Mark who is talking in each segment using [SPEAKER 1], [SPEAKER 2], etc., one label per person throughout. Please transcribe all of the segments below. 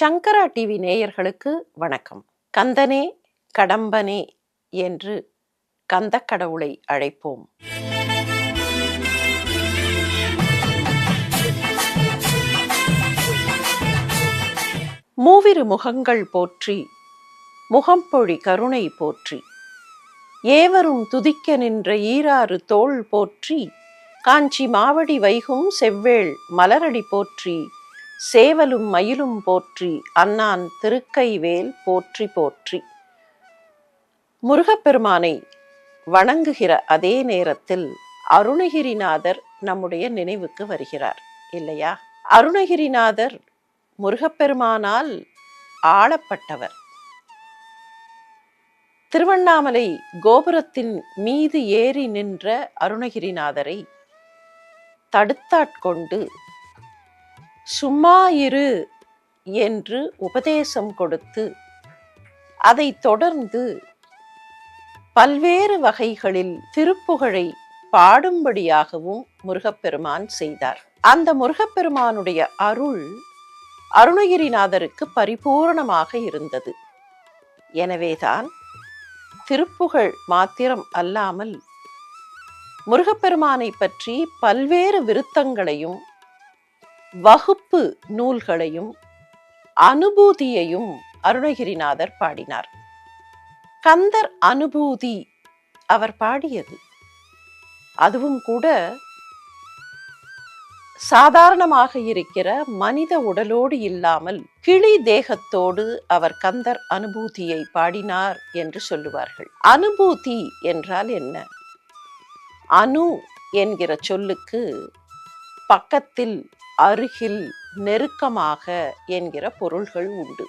[SPEAKER 1] சங்கரா TV நேயர்களுக்கு வணக்கம். கந்தனே கடம்பனே என்று கந்தக் கடவுளை அழைப்போம். மூவிரு முகங்கள் போற்றி முகம்பொழி கருணை போற்றி ஏவரும் துதிக்க நின்ற ஈராறு தோள் போற்றி காஞ்சி மாவடி வைகும் செவ்வேள் மலரடி போற்றி சேவலும் மயிலும் போற்றி அண்ணான் திருக்கைவேல் போற்றி போற்றி. முருகப்பெருமானை வணங்குகிற அதே நேரத்தில் அருணகிரிநாதர் நம்முடைய நினைவுக்கு வருகிறார் இல்லையா? அருணகிரிநாதர் முருகப்பெருமானால் ஆளப்பட்டவர். திருவண்ணாமலை கோபுரத்தின் மீது ஏறி நின்ற அருணகிரிநாதரை தடுத்தாட்கொண்டு சும்மா இரு என்று உபதேசம் கொடுத்து அதைத் தொடர்ந்து பல்வேறு வகைகளில் திருப்புகழை பாடும்படியாகவும் முருகப்பெருமான் செய்தார். அந்த முருகப்பெருமானுடைய அருள் அருணகிரிநாதருக்கு பரிபூரணமாக இருந்தது. எனவேதான் திருப்புகழ் மாத்திரம் அல்லாமல் முருகப்பெருமானை பற்றி பல்வேறு விருத்தங்களையும் வகுப்பு நூல்களையும் அனுபூதியையும் அருணகிரிநாதர் பாடினார். கந்தர் அனுபூதி அவர் பாடியது. அதுவும் கூட சாதாரணமாக இருக்கிற மனித உடலோடு இல்லாமல் கிளி தேகத்தோடு அவர் கந்தர் அனுபூதியை பாடினார் என்று சொல்லுவார்கள். அனுபூதி என்றால் என்ன? அணு என்கிற சொல்லுக்கு பக்கத்தில் அருகில் நெருக்கமாக என்கிற பொருள்கள் உண்டு.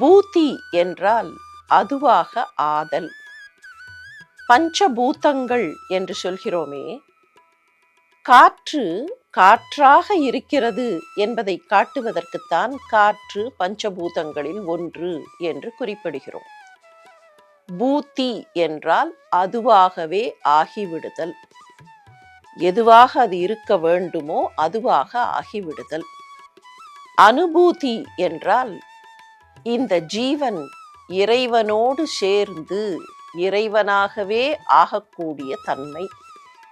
[SPEAKER 1] பூத்தி என்றால் அதுவாக ஆதல். பஞ்சபூதங்கள் என்று சொல்கிறோமே காற்று காற்றாக இருக்கிறது என்பதை காட்டுவதற்குத்தான் காற்று பஞ்சபூதங்களில் ஒன்று என்று குறிப்பிடுகிறோம். பூத்தி என்றால் அதுவாகவே ஆகிவிடுதல். எதுவாக அது இருக்க வேண்டுமோ அதுவாக ஆகிவிடுதல். அனுபூதி என்றால் இந்த ஜீவன் இறைவனோடு சேர்ந்து இறைவனாகவே ஆகக்கூடிய தன்மை.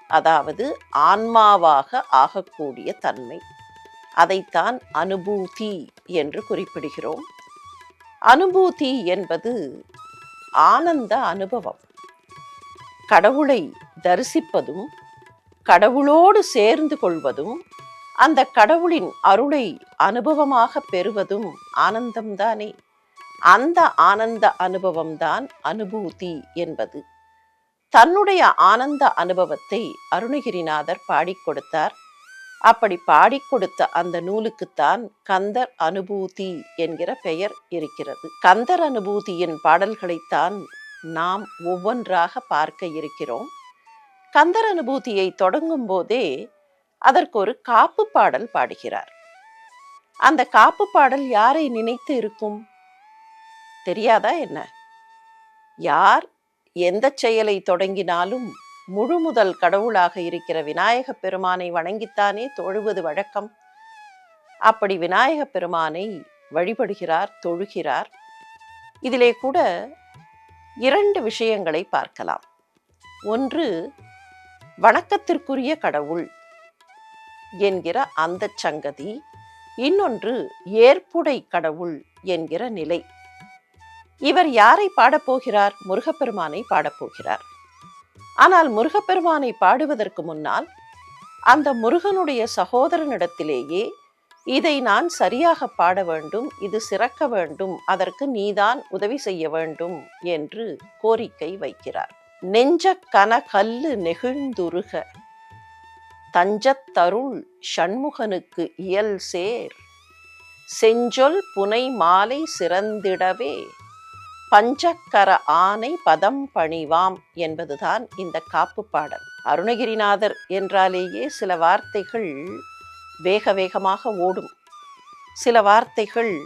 [SPEAKER 1] அதாவது ஆன்மாவாக ஆகக்கூடிய தன்மை. அதைத்தான் அனுபூதி என்று குறிப்பிடுகிறோம். அனுபூதி என்பது ஆனந்த அனுபவம். கடவுளை தரிசிப்பதும் கடவுளோடு சேர்ந்து கொள்வதும் அந்த கடவுளின் அருளை அனுபவமாக பெறுவதும் ஆனந்தம்தானே? அந்த ஆனந்த அனுபவம்தான் அனுபூதி என்பது. தன்னுடைய ஆனந்த அனுபவத்தை அருணகிரிநாதர் பாடிக் கொடுத்தார். அப்படி பாடிக் கொடுத்த அந்த நூலுக்குத்தான் கந்தர் அனுபூதி என்கிற பெயர் இருக்கிறது. கந்தர் அனுபூதியின் பாடல்களைத்தான் நாம் ஒவ்வொன்றாக பார்க்க இருக்கிறோம். கந்தர் அனுபூதியை தொடங்கும் போதே அதற்கு ஒரு காப்பு பாடல் பாடுகிறார். அந்த காப்பு பாடல் யாரை நினைத்து இருக்கும்? தெரியாதா என்ன? யார் எந்த செயலை தொடங்கினாலும் முழு முதல் கடவுளாக இருக்கிற விநாயக பெருமானை வணங்கித்தானே தொழுவது வழக்கம்? அப்படி விநாயக பெருமானை வழிபடுகிறார் தொழுகிறார். இதிலே கூட இரண்டு விஷயங்களை பார்க்கலாம். ஒன்று வணக்கத்திற்குரிய கடவுள் என்கிற அந்த சங்கதி இன்னொன்று ஏற்புடை கடவுள் என்கிற நிலை. இவர் யாரை பாடப்போகிறார் முருகப்பெருமானை பாடப்போகிறார் ஆனால் முருகப்பெருமானை பாடுவதற்கு முன்னால் அந்த முருகனுடைய சகோதரனிடத்திலேயே இதை நான் சரியாக பாட வேண்டும் இது சிறக்க வேண்டும் அதற்கு நீதான் உதவி செய்ய வேண்டும் என்று கோரிக்கை வைக்கிறார். நெஞ்ச கனகல்லு நெகிழ்ந்துருக. தஞ்சத்தருள் ஷண்முகனுக்கு இயல் சேர். செஞ்சொல் புனை மாலை சிறந்திடவே. பஞ்சக்கர ஆனை பதம் பணிவாம் என்பதுதான் இந்த காப்பு பாடல். அருணகிரிநாதர் என்றாலேயே சில வார்த்தைகள் வேக வேகமாக ஓடும். சில வார்த்தைகள்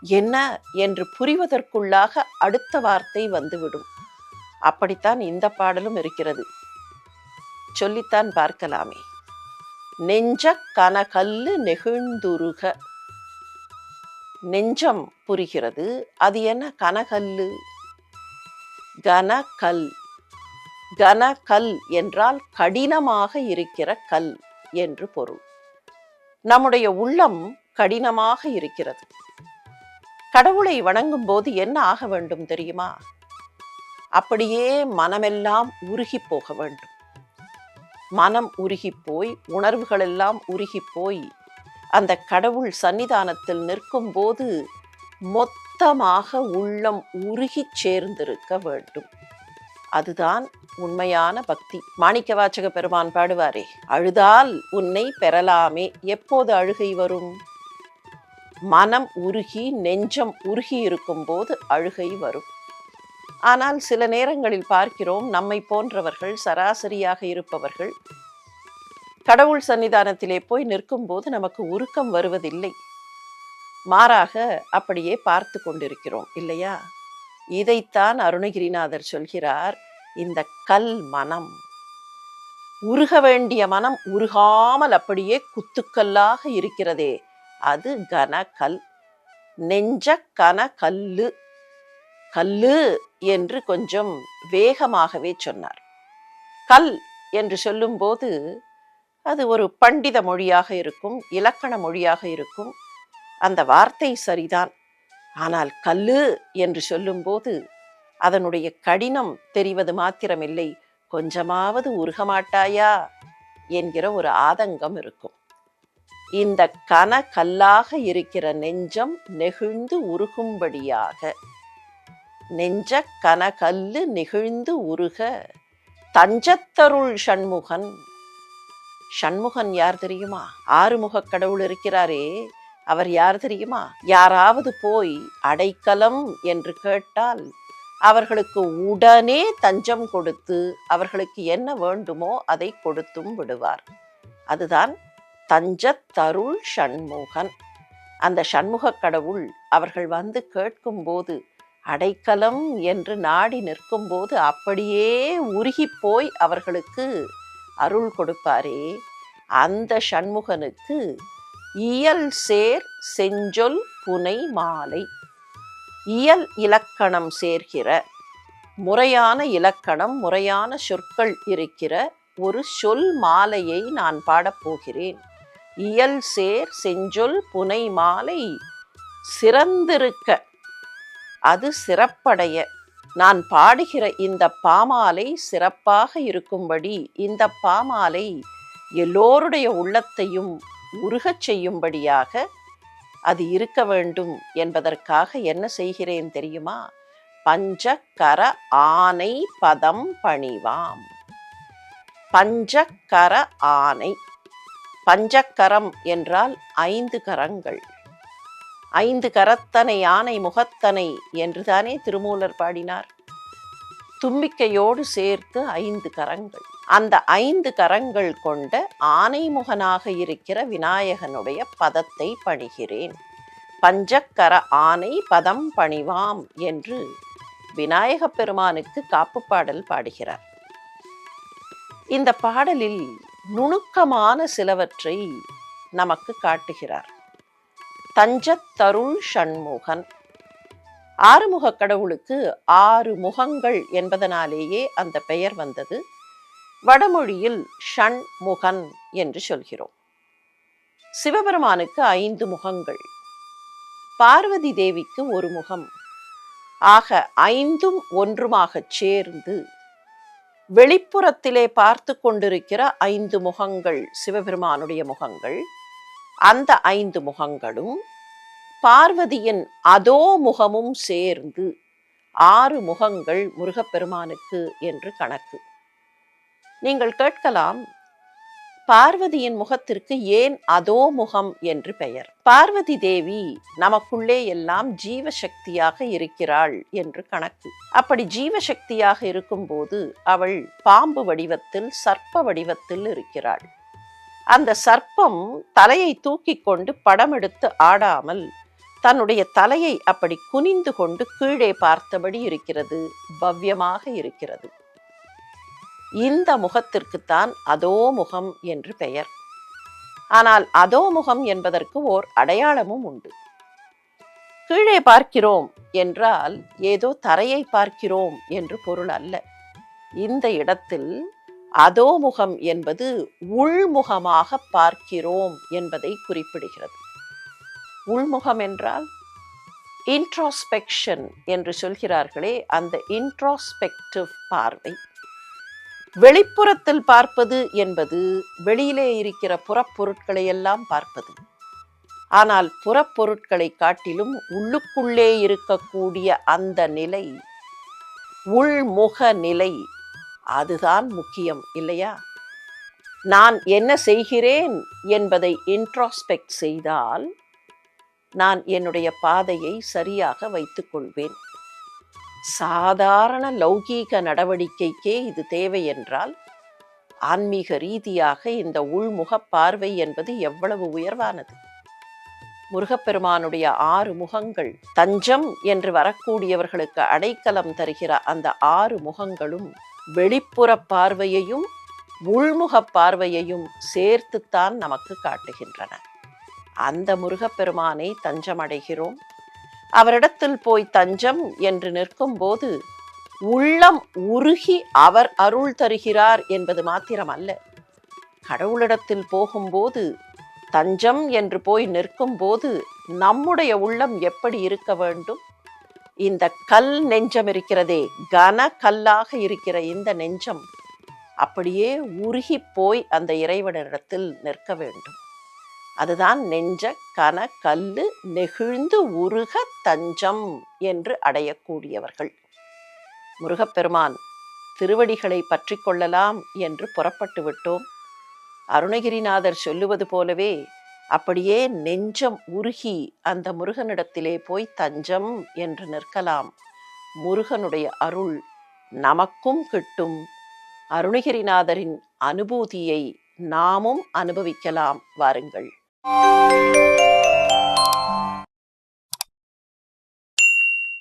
[SPEAKER 1] என்ன என்று புரிவதற்குள்ளாக அடுத்த வார்த்தை வந்துவிடும். அப்படித்தான் இந்த பாடலும் இருக்கிறது. சொல்லித்தான் பார்க்கலாமே. நெஞ்ச கனகல்லு நெகிழ்ந்துருக. நெஞ்சம் புரிகிறது அது என்ன கனகல்லு? கனகல். கனகல் என்றால் கடினமாக இருக்கிற கல் என்று பொருள். நம்முடைய உள்ளம் கடினமாக இருக்கிறது. கடவுளை வணங்கும் போது என்ன ஆக வேண்டும் தெரியுமா? அப்படியே மனமெல்லாம் உருகி போக வேண்டும். மனம் உருகி போய் உணர்வுகள் எல்லாம் உருகி போய் அந்த கடவுள் சன்னிதானத்தில் நிற்கும் போது மொத்தமாக உள்ளம் உருகி சேர்ந்திருக்க வேண்டும். அதுதான் உண்மையான பக்தி. மாணிக்க வாச்சக பெருமான் பாடுவாரே அழுதால் உன்னை பெறலாமே. எப்போது அழுகை வரும்? மனம் உருகி நெஞ்சம் உருகி இருக்கும் போது அழுகை வரும். ஆனால் சில நேரங்களில் பார்க்கிறோம் நம்மை போன்றவர்கள் சராசரியாக இருப்பவர்கள் கடவுள் சன்னிதானத்திலே போய் நிற்கும் போது நமக்கு உருக்கம் வருவதில்லை. மாறாக அப்படியே பார்த்து கொண்டிருக்கிறோம் இல்லையா? இதைத்தான் அருணகிரிநாதர் சொல்கிறார் இந்த கல் மனம். உருக வேண்டிய மனம் உருகாமல் அப்படியே குத்துக்கல்லாக இருக்கிறதே அது கனகல். நெஞ்ச கன கல்லு கல்லு என்று கொஞ்சம் வேகமாகவே சொன்னார். கல் என்று சொல்லும்போது அது ஒரு பண்டித மொழியாக இருக்கும் இலக்கண மொழியாக இருக்கும். அந்த வார்த்தை சரிதான். ஆனால் கல்லு என்று சொல்லும்போது அதனுடைய கடினம் தெரிவது மாத்திரமில்லை. கொஞ்சமாவது உருகமாட்டாயா என்கிற ஒரு ஆதங்கம் இருக்கும். இந்த கன கல்லாக இருக்கிற நெஞ்சம் நெகிழ்ந்து உருகும்படியாக நெஞ்ச கனகல்லு நெகிழ்ந்து உருக தஞ்சத்தருள் ஷண்முகன் ஷண்முகன் யார் தெரியுமா? ஆறுமுக கடவுள் இருக்கிறாரே. அவர் யார் தெரியுமா? யாராவது போய் அடைக்கலம் என்று கேட்டால் அவர்களுக்கு உடனே தஞ்சம் கொடுத்து அவர்களுக்கு என்ன வேண்டுமோ அதை கொடுத்தும் விடுவார். அதுதான் தஞ்சத்தருள் ஷண்முகன் அந்த சண்முக கடவுள் அவர்கள் வந்து கேட்கும்போது அடைக்கலம் என்று நாடி நிற்கும்போது அப்படியே உருகி போய் அவர்களுக்கு அருள் கொடுப்பாரே. அந்த ஷண்முகனுக்கு இயல் சேர் செஞ்சொல் புனை மாலை. இயல் இலக்கணம் சேர்க்கிற முறையான இலக்கணம் முறையான சொற்கள் இருக்கிற ஒரு சொல் மாலையை நான் பாடப்போகிறேன் இயல் சேர் செஞ்சொல் புனை மாலை. சிறந்திருக்க அது சிறப்படைய. நான் பாடுகிற இந்த பாமாலை சிறப்பாக இருக்கும்படி இந்த பாமாலை எல்லோருடைய உள்ளத்தையும் உருகச் செய்யும்படியாக அது இருக்க வேண்டும் என்பதற்காக என்ன செய்கிறேன் தெரியுமா? பஞ்சக்கர ஆனை பதம் பணிவாம். பஞ்சக்கர ஆனை. பஞ்சக்கரம் என்றால் ஐந்து கரங்கள். ஐந்து கரத்தனை யானை முகத்தனை என்றுதானே திருமூலர் பாடினார். தும்பிக்கையோடு சேர்த்து ஐந்து கரங்கள். அந்த ஐந்து கரங்கள் கொண்ட ஆனைமுகனாக இருக்கிற விநாயகனுடைய பதத்தை பணிகிறேன். பஞ்சக்கர ஆனை பதம் பணிவாம் என்று விநாயக பெருமானுக்கு காப்பு பாடல் பாடுகிறார். இந்த பாடலில் நுணுக்கமான சிலவற்றை நமக்கு காட்டுகிறார். தஞ்சத்தருள் ஷண்முகன் ஆறுமுக கடவுளுக்கு ஆறு முகங்கள் என்பதனாலேயே அந்த பெயர் வந்தது. வடமொழியில் ஷண்முகன் என்று சொல்கிறோம். சிவபெருமானுக்கு ஐந்து முகங்கள். பார்வதி தேவிக்கு ஒரு முகம். ஆக ஐந்தும் ஒன்றுமாகச் சேர்ந்து வெளிப்புறத்திலே பார்த்து கொண்டிருக்கிற ஐந்து முகங்கள் சிவபெருமானுடைய முகங்கள். அந்த ஐந்து முகங்களும் பார்வதியின் அதோ முகமும் சேர்ந்து ஆறு முகங்கள் முருகப்பெருமானுக்கு என்று கணக்கு. நீங்கள் கேட்கலாம் பார்வதியின் முகத்திற்கு ஏன் அதோ முகம் என்று பெயர்? பார்வதி தேவி நமக்குள்ளே எல்லாம் ஜீவசக்தியாக இருக்கிறாள் என்று கணக்கு. அப்படி ஜீவசக்தியாக இருக்கும்போது அவள் பாம்பு வடிவத்தில் சர்ப்ப வடிவத்தில் இருக்கிறாள். அந்த சர்ப்பம் தலையை தூக்கி கொண்டு படம் எடுத்து ஆடாமல் தன்னுடைய தலையை அப்படி குனிந்து கொண்டு கீழே பார்த்தபடி இருக்கிறது பவ்யமாக இருக்கிறது. இந்த முகத்திற்குத்தான் அதோ முகம் என்று பெயர். ஆனால் அதோ முகம் என்பதற்கு ஓர் அடையாளமும் உண்டு. கீழே பார்க்கிறோம் என்றால் ஏதோ தரையை பார்க்கிறோம் என்று பொருள் அல்ல. இந்த இடத்தில் அதோமுகம் என்பது உள்முகமாக பார்க்கிறோம் என்பதை குறிப்பிடுகிறது. உள்முகம் என்றால் இன்ட்ராஸ்பெக்ஷன் என்று சொல்கிறார்களே அந்த இன்ட்ராஸ்பெக்டிவ் பார்வை. வெளிப்புறத்தில் பார்ப்பது என்பது வெளியிலே இருக்கிற புறப்பொருட்களை எல்லாம் பார்ப்பது. ஆனால் புறப்பொருட்களை காட்டிலும் உள்ளுக்குள்ளே இருக்கக்கூடிய அந்த நிலை உள்முக நிலை அதுதான் முக்கியம் இல்லையா? நான் என்ன செய்கிறேன் என்பதை இன்ட்ராஸ்பெக்ட் செய்தால் நான் என்னுடைய பாதையை சரியாக வைத்துக்கொள்வேன். சாதாரண லௌகீக நடவடிக்கைக்கே இது தேவை என்றால் ஆன்மீக ரீதியாக இந்த உள்முக பார்வை என்பது எவ்வளவு உயர்வானது? முருகப்பெருமானுடைய ஆறு முகங்கள் தஞ்சம் என்று வரக்கூடியவர்களுக்கு அடைக்கலம் தருகிற அந்த ஆறு முகங்களும் வெளிப்புற பார்வையையும் உள்முக பார்வையையும் சேர்த்துத்தான் நமக்கு காட்டுகின்றன. அந்த முருகப்பெருமானை தஞ்சமடைகிறோம். அவரிடத்தில் போய் தஞ்சம் என்று நிற்கும்போது உள்ளம் உருகி அவர் அருள் தருகிறார் என்பது மாத்திரம் அல்ல கடவுளிடத்தில் போகும்போது தஞ்சம் என்று போய் நிற்கும்போது நம்முடைய உள்ளம் எப்படி இருக்க வேண்டும்? இந்த கல் நெஞ்சம் இருக்கிறதே கன கல்லாக இருக்கிற இந்த நெஞ்சம் அப்படியே உருகி போய் அந்த இறைவனிடத்தில் நிற்க வேண்டும். அதுதான் நெஞ்ச கன கல்லு நெகிழ்ந்து உருக தஞ்சம் என்று அடையக்கூடியவர்கள். முருகப்பெருமான் திருவடிகளை பற்றி கொள்ளலாம் என்று புறப்பட்டு விட்டோம். அருணகிரிநாதர் சொல்லுவது போலவே அப்படியே நெஞ்சம் உருகி அந்த முருகனிடத்திலே போய் தஞ்சம் என்று நிற்கலாம். முருகனுடைய அருள் நமக்கும் கிட்டும். அருணகிரிநாதரின் அனுபூதியை நாமும் அனுபவிக்கலாம். வாருங்கள்.